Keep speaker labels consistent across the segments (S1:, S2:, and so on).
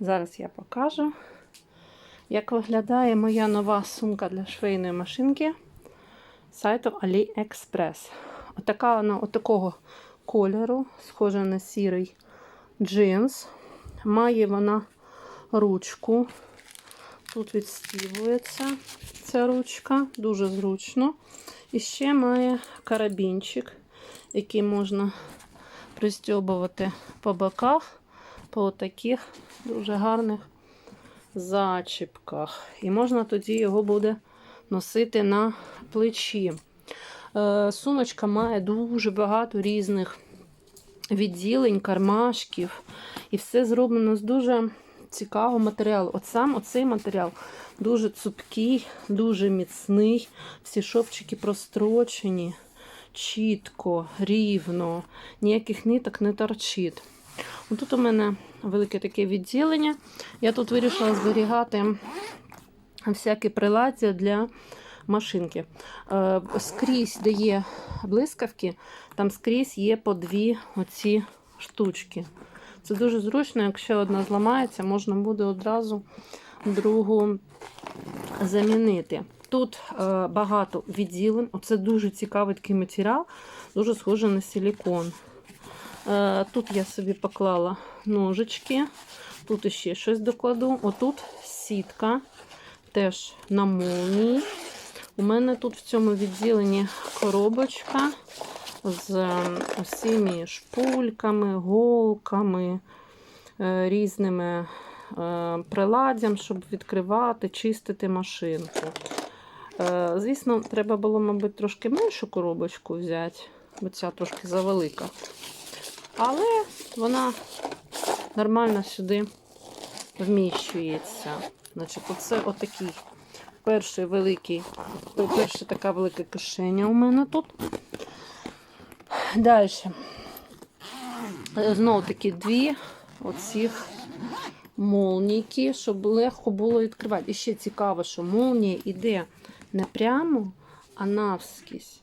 S1: Зараз я покажу, як виглядає моя нова сумка для швейної машинки сайту AliExpress. Отака вона отакого кольору, схожа на сірий джинс. Має вона ручку. Тут відстібується ця ручка, дуже зручно. І ще має карабінчик, який можна пристьобувати по боках, по таких дуже гарних зачіпках. І можна тоді його буде носити на плечі. Е, Сумочка має дуже багато різних відділень, кармашків. І все зроблено з дуже цікавого матеріалу. От сам оцей матеріал дуже цупкий, дуже міцний. Всі шовчики прострочені, чітко, рівно, ніяких ниток не торчить. Тут у мене велике таке відділення. Я тут вирішила зберігати всякі приладдя для машинки. Е, Скрізь, де є блискавки, там скрізь є по дві оці штучки. Це дуже зручно, якщо одна зламається, можна буде одразу другу замінити. Тут е, багато відділень. Оце дуже цікавий такий матеріал, дуже схожий на силікон. Е, тут я собі поклала ножички, тут ще щось докладу. Отут сітка, теж на молнії. У мене тут в цьому відділенні коробочка з усіми шпульками, голками, е, різними е, приладдям, щоб відкривати, чистити машинку. Звісно, треба було, мабуть, трошки меншу коробочку взяти, бо ця трошки завелика. Але вона нормально сюди вміщується. Значить, оце отакий перший великий, перша така велика кишеня у мене тут. Далі. Знову таки дві оцих молніки, щоб легко було відкривати. І ще цікаво, що молнія йде не прямо, а навскізь.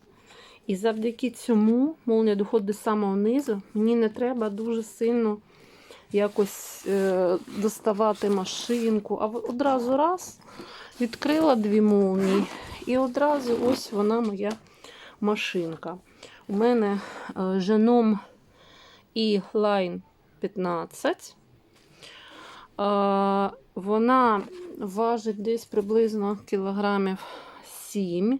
S1: І завдяки цьому молнія доходить до самого низу. Мені не треба дуже сильно якось е, доставати машинку, а одразу раз відкрила дві молнії, і одразу ось вона моя машинка. У мене женом і Line 15. Е, Вона важить десь приблизно кілограмів 7.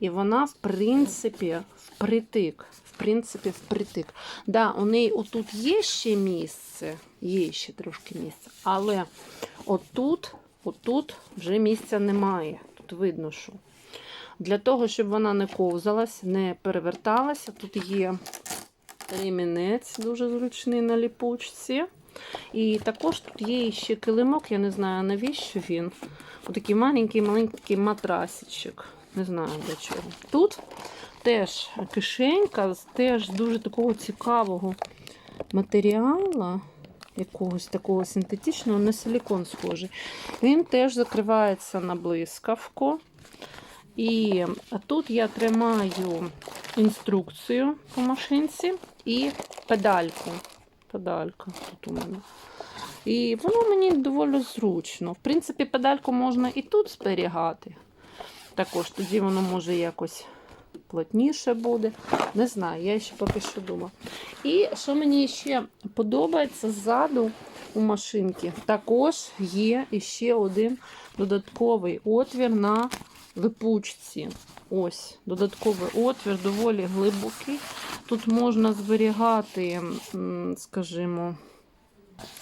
S1: І вона, в принципі, впритик. В принципі, впритик. Да, у неї отут є ще місце, є ще трошки місця, але отут, отут вже місця немає. Тут видно, що. Для того, щоб вона не ковзалась, не переверталася, тут є ремінець дуже зручний на ліпучці. І також тут є ще килимок, я не знаю, навіщо він. Отакий маленький-маленький матрасичок. Не знаю для чого. Тут теж кишенька з теж дуже такого цікавого матеріалу, якогось такого синтетичного, на силікон схожий. Він теж закривається на блискавку. І тут я тримаю інструкцію по машинці і педальку. Педалька тут у мене. І воно мені доволі зручно. В принципі, педальку можна і тут зберігати. Також тоді воно може якось плотніше буде. Не знаю, я ще поки що думаю. І що мені ще подобається ззаду у машинки, також є ще один додатковий отвір на липучці. Ось, додатковий отвір, доволі глибокий. Тут можна зберігати, скажімо,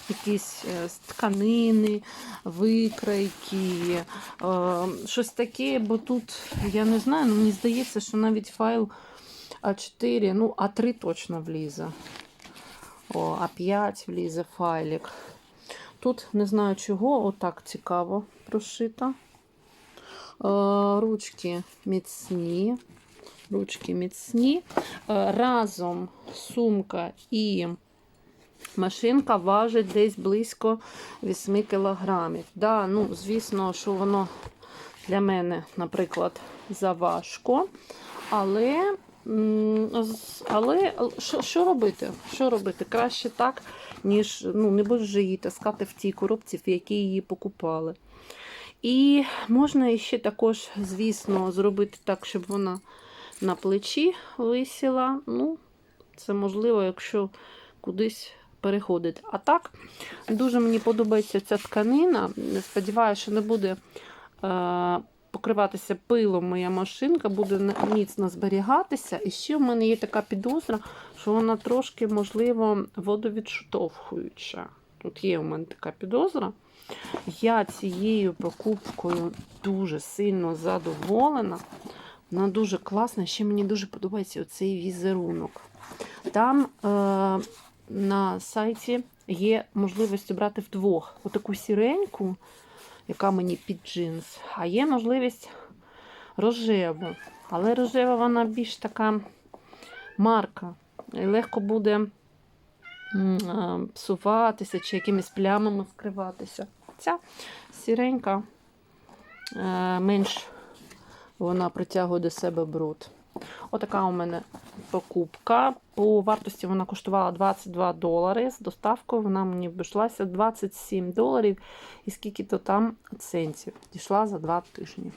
S1: якісь е, тканини, викрайки, е, щось таке, бо тут, я не знаю, ну, мені здається, що навіть файл А4, ну, А3 точно влізе. О, А5 влізе файлик. Тут не знаю чого, отак цікаво прошито. Е, Ручки міцні. Ручки міцні. Разом сумка і машинка важить десь близько 8 кілограмів. Да, ну, звісно, що воно для мене, наприклад, заважко. Але Але що, що робити? Що робити? Краще так, ніж ну, не будеш її таскати в тій коробці, в якій її покупали. І можна ще також, звісно, зробити так, щоб вона на плечі висіла. Ну, це можливо, якщо кудись переходить. А так, дуже мені подобається ця тканина. Сподіваюся, що не буде е, покриватися пилом моя машинка, буде міцно зберігатися. І ще в мене є така підозра, що вона трошки, можливо, водовідштовхуюча. Тут є у мене така підозра. Я цією покупкою дуже сильно задоволена. Вона дуже класна. Ще мені дуже подобається оцей візерунок. Там е, на сайті є можливість обрати вдвох отаку сіреньку, яка мені під джинс, а є можливість рожеву. Але рожева вона більш така марка. І легко буде псуватися чи якимись плямами вкриватися. Ця сіренька е, менш вона притягує до себе бруд. Отака у мене покупка. По вартості вона коштувала 22 долари. З доставкою вона мені обійшлася 27 доларів і скільки то там центів. Дійшла за 2 тижні.